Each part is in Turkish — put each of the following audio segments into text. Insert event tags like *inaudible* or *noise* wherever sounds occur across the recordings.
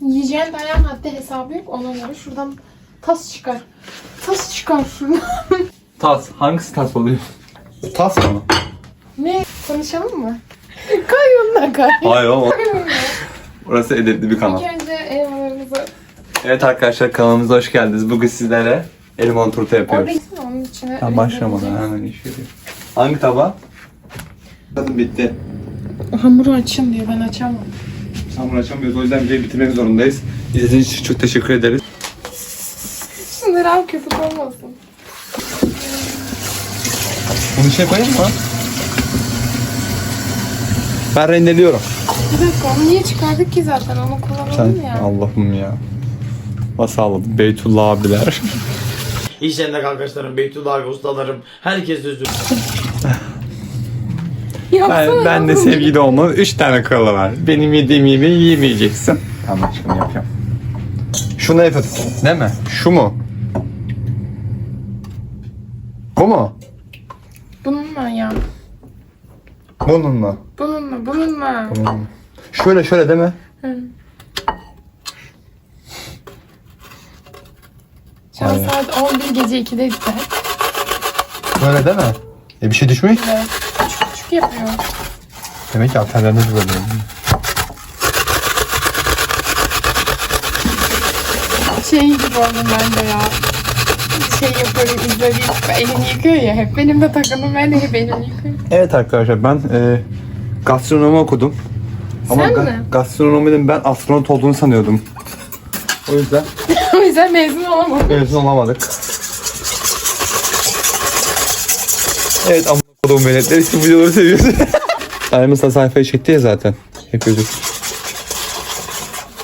Yiyeceğin dayan haddi hesabı yok ona göre. Şuradan tas çıkar. Tas çıkar şuradan. *laughs* Tas. Hangisi tas oluyor? Tas mı? ne? Konuşalım mı? Kay yoluna kay. Hayır ama. Burası edepli bir kanal. İlk önce elmalarımızı Evet arkadaşlar kanalımıza hoş geldiniz. Bugün sizlere elmalı turta yapıyoruz. orada onun içine. Tamam başlamadan hemen iş. Hangi tabağa? Kadın bitti. Hamuru açın diyor ben açamam. Hamur açamıyoruz o yüzden videoyu bitirmek zorundayız. İzlediğiniz için çok teşekkür ederiz. Şunları al köpük olmasın. Bunu şey koyayım mı? Ben rendeliyorum. Bir dakika onu niye çıkardık ki zaten onu kullanalım ya. Allah'ım ya. Nasıl ağladım? Beytullah abiler. İş yerinde arkadaşlarım, Beytullah abi, ustalarım, herkes özür Ben, ben de sevgili olmanın 3 tane kuralı var. Benim yediğim yemeği yemeyeceksin. Tamam aşkım yapacağım. Şunu yapıyorsun değil mi? Şu mu? Bu mu? Bununla ya. Bunun mu? Bununla bununla. Şöyle şöyle değil mi? Hı. Şu an Aynen. saat 11 gece 2'de işte. Böyle değil mi? E bir şey düşmüyor ki. Evet. Yapıyor. Demek ki alternatif böyle. Şey gibi oldum ben de ya. Şey yapıyorum izlediğim elini yıkıyor ya hep. Benim de takımım ben de hep elimi yıkıyorum. Evet arkadaşlar ben e, gastronomi okudum. Ama Sen ga- mi? gastronominin ben astronot olduğunu sanıyordum. O yüzden *laughs* o yüzden mezun olamadım. mezun olamadık. Evet ama kodumun veletleri için videoları seviyorsun. *laughs* Mesela sayfayı çekti ya zaten. Yapıyorduk.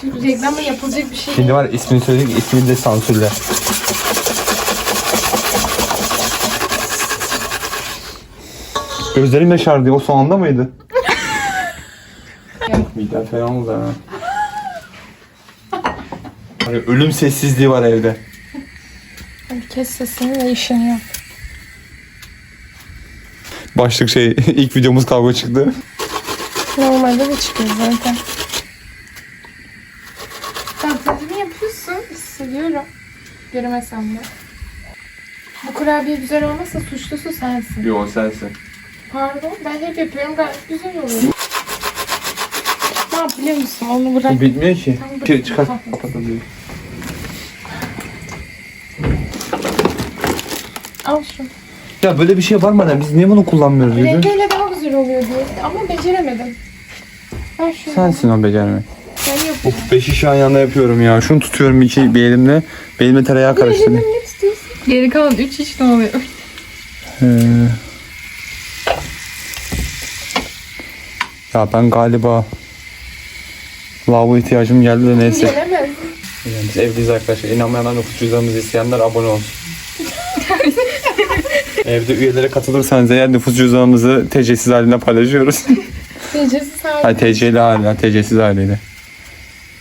Çünkü reklamda yapılacak bir şey Şimdi var ya, ismini söyledik ismini de sansürle. Gözlerim yaşardı. O son anda mıydı? *laughs* Midem fena oldu ha. Hani ölüm sessizliği var evde. Hadi kes sesini ve işini yap. Başlık şey *laughs* ilk videomuz kavga çıktı. Normalde de çıkıyor zaten. Tatlını yapıyorsun. Hissediyorum. Göremesem de. Bu kurabiye güzel olmazsa suçlusu sensin. Yo sensin. Pardon ben hep yapıyorum gayet güzel oluyor. ne yap biliyor musun? Onu bırak. Bitmiyor ki. Tamam, Şey, çıkar. Kapatalım. Al şunu. Ya böyle bir şey var mı? lan? Biz niye bunu kullanmıyoruz? dedi? Rengeyle daha güzel oluyor diye. Ama beceremedim. Ver şunu. Sensin o becermek. Ben yapıyorum. Of beşi şu an yanında yapıyorum ya. Şunu tutuyorum iki bir elimle. Bir elimle tereyağı karıştırıyorum. Elimle tutuyorsun. Geri kalan 3 iş ne oluyor? Ee, ya ben galiba lavabo ihtiyacım geldi de neyse. Gelemez. Yani biz evdeyiz arkadaşlar. İnanmayanlar nüfus cüzdanımızı isteyenler abone olsun. Evde üyelere katılırsanız eğer nüfus cüzdanımızı TC'siz halinde paylaşıyoruz. *laughs* Tecrübesiz hali. Hayır TC'li haliyle, TC'siz haliyle.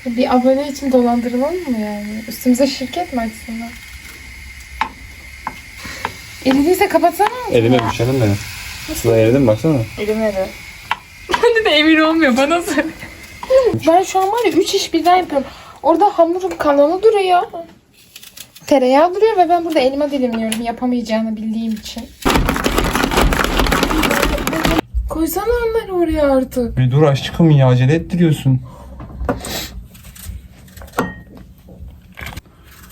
Bir abone için dolandırılalım mı yani? Üstümüze şirket mi açsınlar? Elinizle kapatsana. Elime düşelim de. Sıla eridim baksana. Elime de. Bende de emin olmuyor bana söyle. Ben şu an var ya 3 iş birden yapıyorum. Orada hamurun kanalı duruyor. Tereyağı duruyor ve ben burada elma dilimliyorum yapamayacağını bildiğim için. Koysana onları oraya artık. Bir dur aşkım ya acele ettiriyorsun.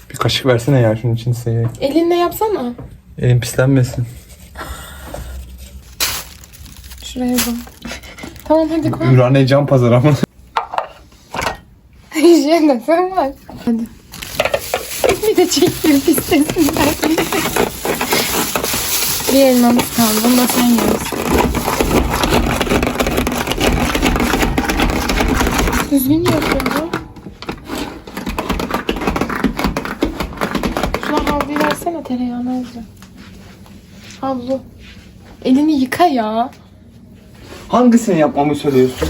Bir kaşık versene ya şunun için size. Elinle yapsana. Elim pislenmesin. Şuraya bak. *laughs* tamam hadi koy. Ümraniye can pazarı ama. Hijyen sen var. Hadi. De çektim pistesinden. Bir elmamız kaldı. Bunu da sen yiyorsun. Düzgün yapıyordu. Şuna havluyu versene tereyağını alacağım. Havlu. Elini yıka ya. Hangisini yapmamı söylüyorsun?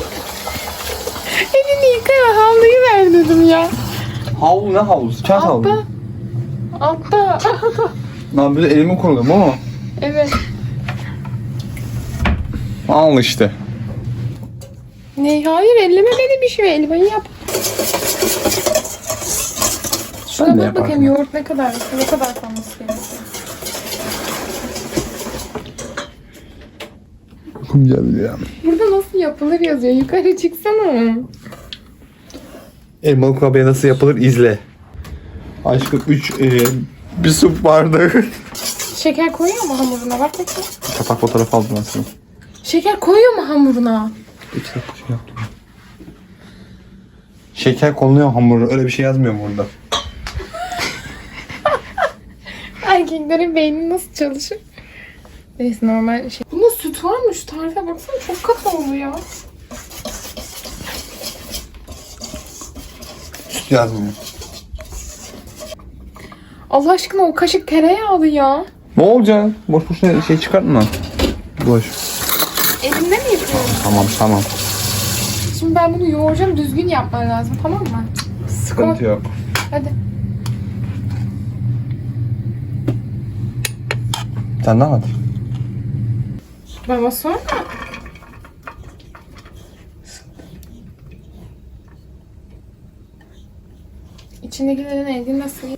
Elini yıka ya. Havluyu ver dedim ya. Havlu ne havlusu? Kağıt havlu. Altta. Altta. *laughs* Lan böyle elimi kurulum ama. evet. Al işte. Ne? Hayır elleme beni bir şey. Elmayı yap. Şuna Ben bak yapardım. bakayım yoğurt ne kadar ne kadar kalması gerekiyor. Uykum geldi ya. Burada nasıl yapılır yazıyor. Yukarı çıksana. Elmalı kurabiye nasıl yapılır izle. Aşkım 3 bir su bardağı. Şeker koyuyor mu hamuruna? Bak bakayım. Kapak fotoğrafı aldım aslında. Şeker koyuyor mu hamuruna? 3 dakika şey yaptım. Şeker konuluyor hamuru. Öyle bir şey yazmıyor mu burada? *laughs* Erkeklerin beyni nasıl çalışır? Neyse normal şey. Bunda süt var mı? Şu tarife baksana çok katı oldu ya. Süt yazmıyor. Allah aşkına o kaşık tereyağlı ya. Ne olacak? Boş boşuna şey çıkartma. Boş. Elimde mi yapıyorum? Tamam tamam. Şimdi ben bunu yoğuracağım. Düzgün yapman lazım tamam mı? Sıkıntı yok. Hadi. Sen ne at? Baba sonra. İçindekilerin rengi nasıl?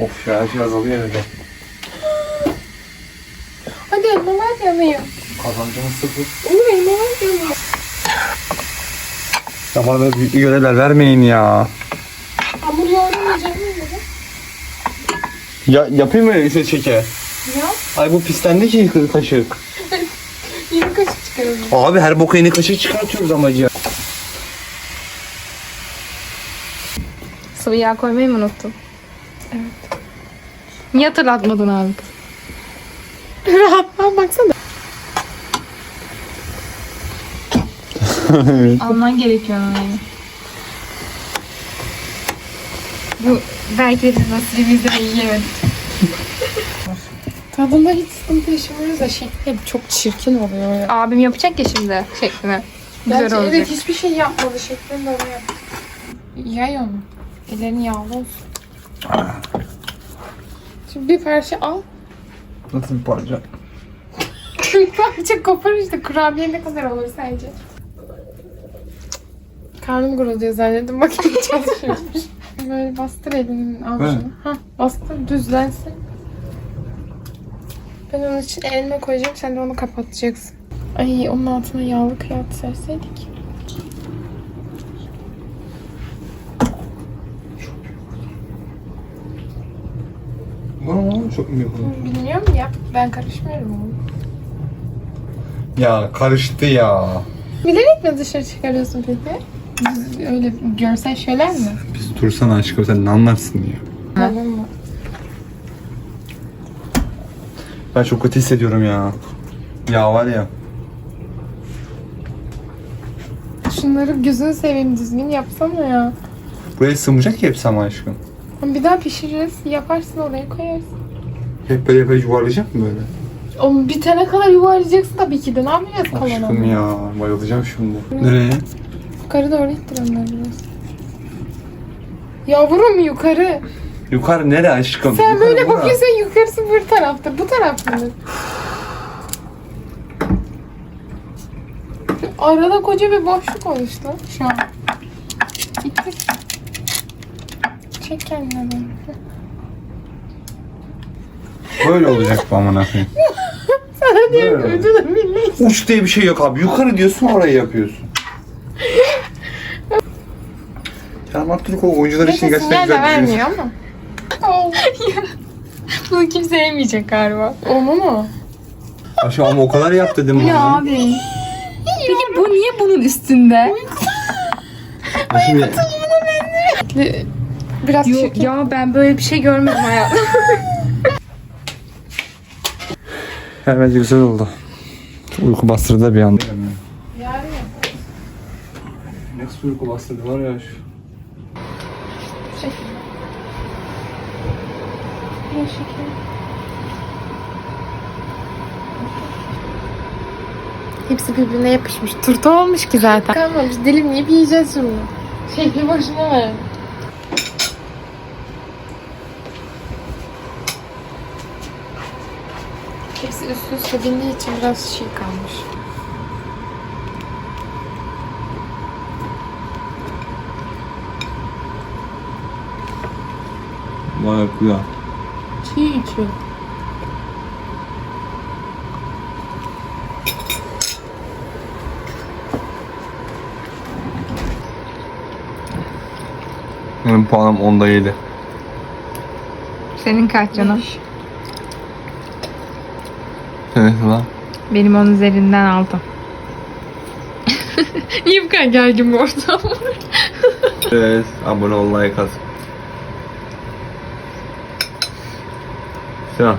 Of ya her şey azalıyor evde. Hadi elmalar yanıyor. Kazancımız sıfır. Olur elmalar yanıyor. Ya bana böyle görevler vermeyin ya. Hamur yoğurmayacağım mı? Ya yapayım mı işte şeker? Ya Ay bu pislendi ki kaşık. *laughs* yeni kaşık çıkaralım. Abi her boka yeni kaşık çıkartıyoruz amacı. Sıvı yağ koymayı mı unuttun? Evet. Niye hatırlatmadın abi? *laughs* Rahatlan baksana. *laughs* Alman gerekiyor onu. Bu belki de biz nasibimizden yiyemedik. *laughs* Tadında hiç sıkıntı yaşamıyoruz da şekli hep çok çirkin oluyor ya. Abim yapacak ya şimdi şeklini. Güzel Gerçi olacak. evet hiçbir şey yapmadı şeklini de öyle yaptı. Yay onu. Ellerin yağlı olsun. Şimdi bir parça al. Nasıl bir parça? Bir parça kopar işte. Kurabiye ne kadar olur sence? Karnım gurulduyor zannettim. Bakayım çalışıyormuş. Böyle bastır elinin avucunu. Hah bastır düzlensin. Ben onun için elime koyacağım. Sen de onu kapatacaksın. Ay onun altına yağlı kağıt serseydik. Bana çok mu yapalım? Bilmiyorum ya. Ben karışmıyorum. Ya karıştı ya. Bilerek mi dışarı çıkarıyorsun peki? Öyle görsel şeyler mi? Biz dursana aşkım sen ne anlarsın ya. Tamam mı? Ben çok kötü hissediyorum ya. Ya var ya. Şunları gözünü seveyim düzgün yapsana ya. Buraya sığmayacak ki hepsi ama aşkım. Bir daha pişiririz. Yaparsın oraya koyarsın. Hep böyle böyle yuvarlayacak mı böyle? Oğlum bitene kadar yuvarlayacaksın tabii ki de. Ne yapacağız kalan Aşkım ya bayılacağım şimdi. Nereye? Yukarı doğru ittir onları biraz. Yavrum yukarı. Yukarı nereye aşkım? Sen Yukarı böyle bura. bakıyorsan yukarısı bir tarafta. Bu taraf mı? Arada koca bir boşluk oluştu şu an. Bitti. Çek kendine. Böyle olacak bu amına koyayım. Sana diyorum Böyle. milli. Uç diye bir şey yok abi. Yukarı diyorsun orayı yapıyorsun. Kerem Aktürkoğlu oyuncular için Neyse gerçekten sinyal de güzel bir vermiyor ama. *laughs* Bunu kimse yemeyecek galiba. Onu mu? Aşkım ama o kadar yap dedim Ya bana. abi. Peki bu niye bunun üstünde? Şimdi Biraz Yo, çirkin. ya ben böyle bir şey görmedim hayatımda. *laughs* Ya bence güzel oldu. Uyku bastırdı bir anda. Yani. Nasıl uyku bastırdı var ya şu. Şeker. Hepsi birbirine yapışmış. Turta olmuş ki zaten. Kalmamış. Dilimleyip yiyeceğiz şimdi. Şekli boşuna ver. üst üste bindiği için biraz şey kalmış. Marakuya. Çiğ içiyor. Benim puanım onda 7. Senin kaç canım? Beş lan. Benim onun üzerinden aldım. *laughs* Niye bu kadar gergin bir ortam? *laughs* Evet, abone ol, like at. Sinan,